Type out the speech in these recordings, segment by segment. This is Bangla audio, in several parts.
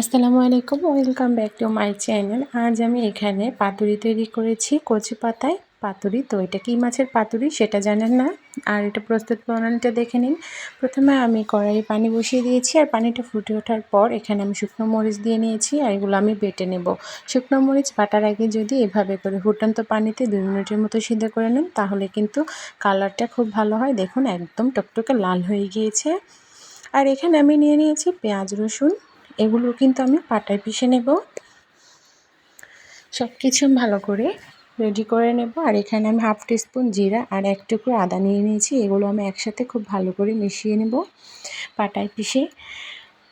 আসসালামু আলাইকুম, welcome back to my channel. আজ আমি এখানে পাতুরি তৈরি করেছি, কচু পাতায় পাতুরি তো এটা কী মাছের পাতুরি সেটা জানেন না। আর এটা প্রস্তুত প্রণালীটা দেখে নিন। প্রথমে আমি কড়াইয়ে পানি বসিয়ে দিয়েছি আর পানিটা ফুটে ওঠার পর এখানে আমি শুকনো মরিচ দিয়ে নিয়েছি আর এগুলো আমি বেটে নেব। শুকনো মরিচ বাটার আগে যদি এভাবে করে ফুটন্ত পানিতে দুই মিনিটের মতো সিদ্ধ করে নেন, তাহলে কিন্তু কালারটা খুব ভালো হয়। দেখুন, একদম টকটকে লাল হয়ে গিয়েছে। আর এখানে আমি নিয়ে নিয়েছি পেঁয়াজ রসুন এগুলো কিন্তু আমি পাটায় পিষে নেব। সব কিছু ভালো করে রেডি করে নেব। আর এখানে আমি হাফ টিস্পুন জিরা আর এক টুকরো আদা নিয়ে নিয়েছি। এগুলো আমি একসাথে খুব ভালো করে মিশিয়ে নেব পাটায় পিষে।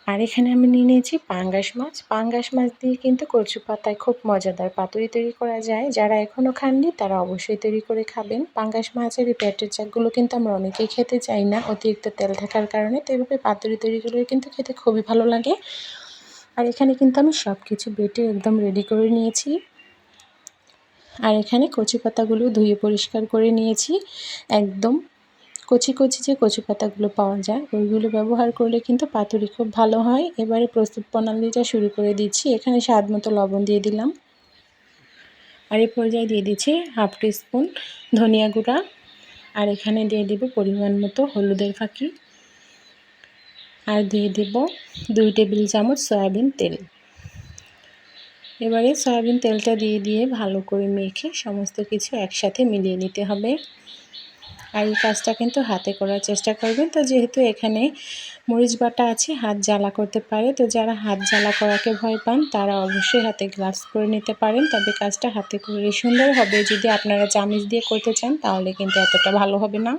আর এখানে আমি নিয়ে নিয়েছি পাঙ্গাস মাছ। পাঙ্গাস মাছ দিয়ে কিন্তু কচু পাতায় খুব মজাদার পাতুরি তৈরি করা যায়। যারা এখনও খাননি, তারা অবশ্যই তৈরি করে খাবেন। পাঙ্গাস মাছের এই পেটের চাকগুলো কিন্তু আমরা অনেকেই খেতে চাই না। অতিরিক্ত তেল থাকার কারণে তো এভাবে পাতুরি তৈরি করলে কিন্তু খেতে খুবই ভালো লাগে। আর এখানে কিন্তু আমি সব কিছু বেটে একদম রেডি করে নিয়েছি। আর এখানে কচু পাতাগুলো ধুয়ে পরিষ্কার করে নিয়েছি। একদম কচি কচি যে কচু পাতাগুলো পাওয়া যায়, ওইগুলো ব্যবহার করলে কিন্তু পাতুরি খুব ভালো হয়। এবারে প্রস্তুত প্রণালীটা শুরু করে দিচ্ছি। এখানে স্বাদ মতো লবণ দিয়ে দিলাম। আর এই পর্যায়ে দিয়ে দিচ্ছি হাফ টি স্পুন ধনিয়া গুঁড়া। আর এখানে দিয়ে দেব পরিমাণ মতো হলুদের ফাঁকি। আর দিয়ে দেব দুই টেবিল চামচ সয়াবিন তেল। এবারে সয়াবিন তেলটা দিয়ে দিয়ে ভালো করে মেখে সমস্ত কিছু একসাথে মিলিয়ে নিতে হবে। আর এই কাজটা কিন্তু হাতে করার চেষ্টা করবেন। তো যেহেতু এখানে মরিচ বাটা আছে, হাত জ্বালা করতে পারে। তো যারা হাত জ্বালা করাকে ভয় পান, তারা অবশ্যই হাতে গ্লাভস করে নিতে পারেন। তবে কাজটা হাতে করলে সুন্দর হবে। যদি আপনারা চামিচ দিয়ে করতে চান, তাহলে কিন্তু এতটা ভালো হবে না।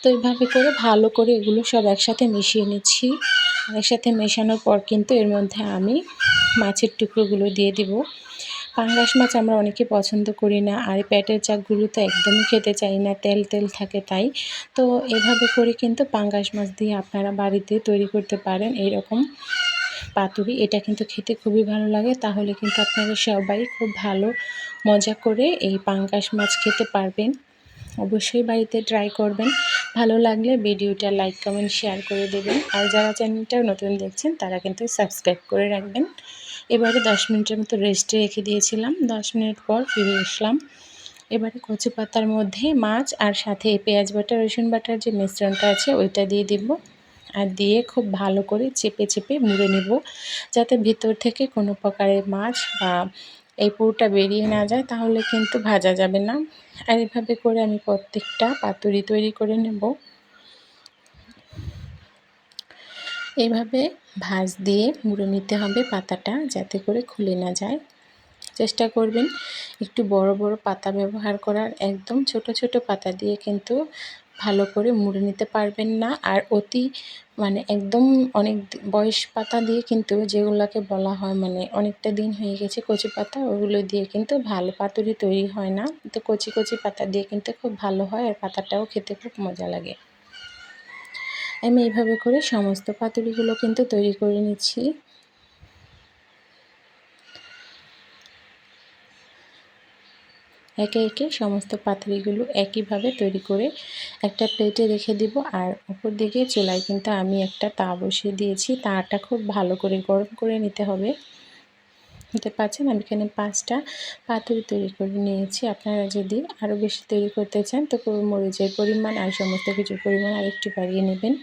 তো এইভাবে করে ভালো করে এগুলো সব একসাথে মিশিয়ে নিচ্ছি। একসাথে মেশানোর পর কিন্তু এর মধ্যে আমি মাছের টুকরোগুলো দিয়ে দিব। পাঙ্গাস মাছ আমরা অনেকে পছন্দ করি না, আর পেটের চাকগুলো তো একদমই খেতে চাই না, তেল তেল থাকে তাই। তো এভাবে করে কিন্তু পাঙ্গাস মাছ দিয়ে আপনারা বাড়িতে তৈরি করতে পারেন এইরকম পাতুরি। এটা কিন্তু খেতে খুবই ভালো লাগে, তাহলে কিন্তু আপনারা সবাই খুব ভালো মজা করে এই পাঙ্গাস মাছ খেতে পারবেন। অবশ্যই বাড়িতে ট্রাই করবেন। ভালো লাগলে ভিডিওটা লাইক কমেন্ট শেয়ার করে দেবেন। আর যারা চ্যানেলটা নতুন দেখছেন, তারা কিন্তু সাবস্ক্রাইব করে রাখবেন। এবারে দশ মিনিটের মতো রেস্টে রেখে দিয়েছিলাম। দশ মিনিট পর ফিরে আসলাম। এবারে কচু পাতার মধ্যে মাছ আর সাথে পেঁয়াজ বাটা, রসুন বাটার যে মিশ্রণটা আছে, ওইটা দিয়ে দিব। আর দিয়ে খুব ভালো করে চেপে চেপে মুড়ে নেব। যাতে ভিতর থেকে কোনো প্রকারের মাছ বা এই পুরোটা বেরিয়ে না যায়, তাহলে কিন্তু ভাজা যাবে না। আর এভাবে করে আমি প্রত্যেকটা পাতুরি তৈরি করে নেব। এভাবে ভাজ দিয়ে মুড়ে নিতে হবে পাতাটা, যাতে করে খুলে না যায়। চেষ্টা করবেন একটু বড় বড় পাতা ব্যবহার করার, একদম ছোট ছোট পাতা দিয়ে কিন্তু ভালো করে মুড়ে নিতে পারবেন না। আর অতি মানে একদম অনেক বয়স পাতা দিয়ে কিন্তু যেগুলোকে বলা হয় মানে অনেকটা দিন হয়ে গেছে কচি পাতা, ওগুলো দিয়ে কিন্তু ভালো পাতুরি তৈরি হয় না। তো কচি কচি পাতা দিয়ে কিন্তু খুব ভালো হয় আর পাতাটাও খেতে খুব মজা লাগে। আমি এইভাবে করে সমস্ত পাতুরিগুলো কিন্তু তৈরি করে নিচ্ছি। একে একে সমস্ত পাতুরিগুলো একইভাবে তৈরি করে একটা প্লেটে রেখে দিব। আর উপর দিকে চুলায় কিন্তু আমি একটা তা বসিয়ে দিয়েছি। তাটা খুব ভালো করে গরম করে নিতে হবে। নিতে পারছেন আমি এখানে পাঁচটা পাতুরি তৈরি করে নিয়েছি। আপনারা যদি আরও বেশি তৈরি করতে চান, তো মরিচের পরিমাণ আর সমস্ত কিছুর পরিমাণ আর একটু বাড়িয়ে নেবেন।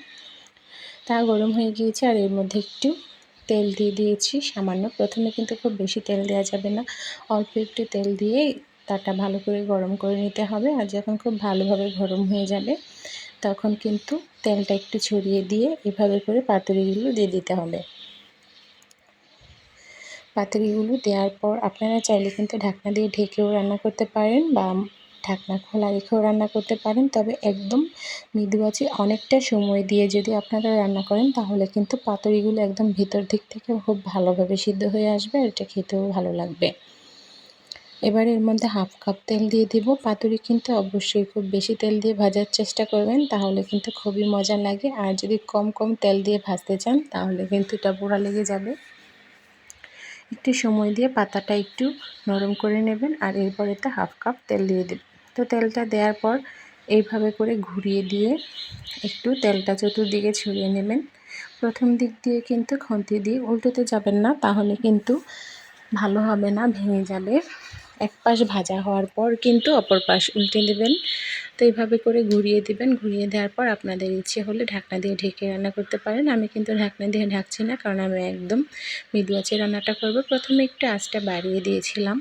তা গরম হয়ে গিয়েছে আর এর মধ্যে একটু তেল দিয়ে দিয়েছি। সামান্য প্রথমে কিন্তু খুব বেশি তেল দেওয়া যাবে না। অল্প একটু তেল দিয়ে তাটা ভালো করে গরম করে নিতে হবে। আর যখন খুব ভালোভাবে গরম হয়ে যাবে, তখন কিন্তু তেলটা একটু ছড়িয়ে দিয়ে এভাবে করে পাতুরিগুলো দিয়ে দিতে হবে। পাতুরিগুলো দেওয়ার পর আপনারা চাইলে কিন্তু ঢাকনা দিয়ে ঢেকেও রান্না করতে পারেন বা ঢাকনা খোলা রেখেও রান্না করতে পারেন। তবে একদম মৃদু আছে অনেকটা সময় দিয়ে যদি আপনারা রান্না করেন, তাহলে কিন্তু পাতুরিগুলো একদম ভিতর দিক থেকে খুব ভালোভাবে সিদ্ধ হয়ে আসবে আর এটা খেতেও ভালো লাগবে। এবার এর মধ্যে হাফ কাপ তেল দিয়ে দিব। পাতুরি কিন্তু অবশ্যই খুব বেশি তেল দিয়ে ভাজার চেষ্টা করবেন, তাহলে কিন্তু খুবই মজা লাগে। আর যদি কম কম তেল দিয়ে ভাজতে চান, তাহলে কিন্তু এটা পোড়া লেগে যাবে। একটু সময় দিয়ে পাতাটা একটু নরম করে নেবেন আর এরপর তো হাফ কাপ তেল দিয়ে দেবেন। তো তেলটা দেওয়ার পর এইভাবে করে ঘুরিয়ে দিয়ে একটু তেলটা চতুর্দিকে ছড়িয়ে নেবেন। প্রথম দিক দিয়ে কিন্তু খন্তি দিয়ে উল্টোতে যাবেন না, তাহলে কিন্তু ভালো হবে না, ভেঙে যাবে। এক পাশ ভাজা হওয়ার পর কিন্তু অপর পাশ উল্টে দেবেন। তো এইভাবে করে ঘুরিয়ে দিবেন। ঘুরিয়ে দেওয়ার পর আপনাদের ইচ্ছে হলে ঢাকনা দিয়ে ঢেকে রান্না করতে পারেন। আমি কিন্তু ঢাকনা দিয়ে ঢাকছি না, কারণ আমি একদম মৃদু আঁচে রান্নাটা করব। প্রথমে একটু আঁচটা বাড়িয়ে দিয়েছিলাম।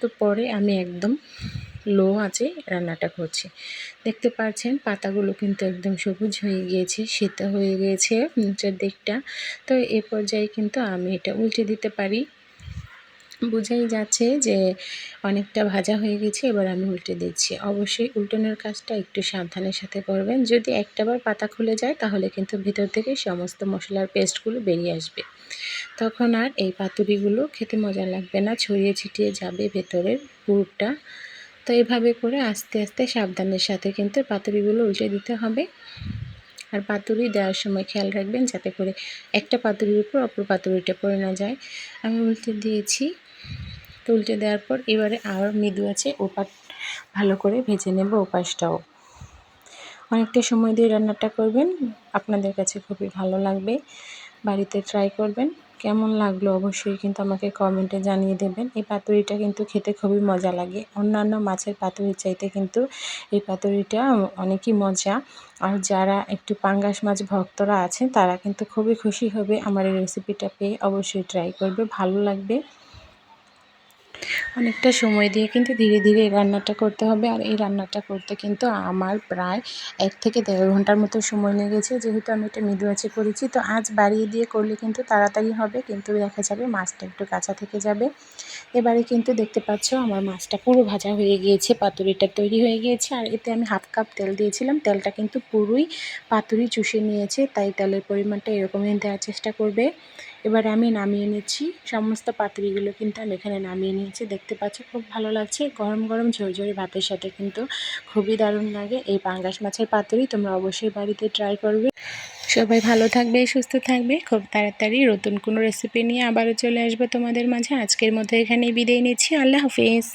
তো পরে আমি একদম লো আঁচে রান্নাটা করছি। দেখতে পাচ্ছেন পাতাগুলো কিন্তু একদম সবুজ হয়ে গিয়েছে শীত হয়ে গিয়েছে, নিচের দিকটা। তো এ পর্যায়ে কিন্তু আমি এটা উল্টে দিতে পারি। বোঝাই যাচ্ছে যে অনেকটা ভাজা হয়ে গেছে, এবার আমি উল্টে দিচ্ছি। অবশ্যই উল্টানোর কাজটা একটু সাবধানের সাথে করবেন। যদি একটাবার পাতা খুলে যায়, তাহলে কিন্তু ভিতর থেকে সমস্ত মশলার পেস্টগুলো বেরিয়ে আসবে। তখন আর এই পাতুরিগুলো খেতে মজা লাগবে না, ছড়িয়ে ছিটিয়ে যাবে ভেতরের পুরটা। তো এভাবে করে আস্তে আস্তে সাবধানের সাথে কিন্তু পাতুরিগুলো উল্টে দিতে হবে। আর পাতুরি দেওয়ার সময় খেয়াল রাখবেন যাতে করে একটা পাতুরির উপর অপর পাতুরিটা পড়ে না যায়। আমি উল্টে দিয়েছি। তো উল্টে দেওয়ার পর এবারে আর মৃদু আছে, ওপাট ভালো করে ভেজে নেব ওপাশটাও। অনেকটা সময় দিয়ে রান্নাটা করবেন, আপনাদের কাছে খুবই ভালো লাগবে। বাড়িতে ট্রাই করবেন, কেমন লাগল অবশ্যই কিন্তু আমাকে কমেন্টে জানিয়ে দেবেন। এই পাতুরিটা কিন্তু খেতে খুবই মজা লাগে। অন্যান্য মাছের পাতুরির চাইতে কিন্তু এই পাতুরিটা অনেকই মজা। আর যারা একটু পাঙ্গাস মাছ ভক্তরা আছেন, তারা কিন্তু খুবই খুশি হবে আমার এই রেসিপিটা পেয়ে। অবশ্যই ট্রাই করবে, ভালো লাগবে। অনেকটা সময় দিয়ে কিন্তু ধীরে ধীরে এই রান্নাটা করতে হবে। আর এই রান্নাটা করতে কিন্তু আমার প্রায় এক থেকে দেড় ঘণ্টার মতো সময় লেগেছে। যেহেতু আমি এটা মৃদু আছে করেছি, তো আজ বাড়িয়ে দিয়ে করলে কিন্তু তাড়াতাড়ি হবে, কিন্তু দেখা যাবে মাছটা একটু কাঁচা থেকে যাবে। এবারে কিন্তু দেখতে পাচ্ছ আমার মাছটা পুরো ভাজা হয়ে গিয়েছে, পাতুরিটা তৈরি হয়ে গিয়েছে। আর এতে আমি হাফ কাপ তেল দিয়েছিলাম। তেলটা কিন্তু পুরোই পাতুরি চুষে নিয়েছে, তাই তেলের পরিমাণটা এরকমই দেওয়ার চেষ্টা করবে। এবার আমি নামিয়ে নিচ্ছি। সমস্ত পাতুরিগুলো কিন্তু আমি এখানে নামিয়ে নিয়েছি। দেখতে পাচ্ছি, খুব ভালো লাগছে। গরম গরম ঝরঝরে ভাতের সাথে কিন্তু খুবই দারুণ লাগে। এই পাঙ্গাস মাছের পাতুরি তোমরা অবশ্যই বাড়িতে ট্রাই করবে। সবাই ভালো থাকবে, সুস্থ থাকবে। খুব তাড়াতাড়ি নতুন কোনো রেসিপি নিয়ে আবারও চলে আসবে তোমাদের মাঝে। আজকের মধ্যে এখানে বিদায় নিচ্ছি। আল্লাহ হাফিজ।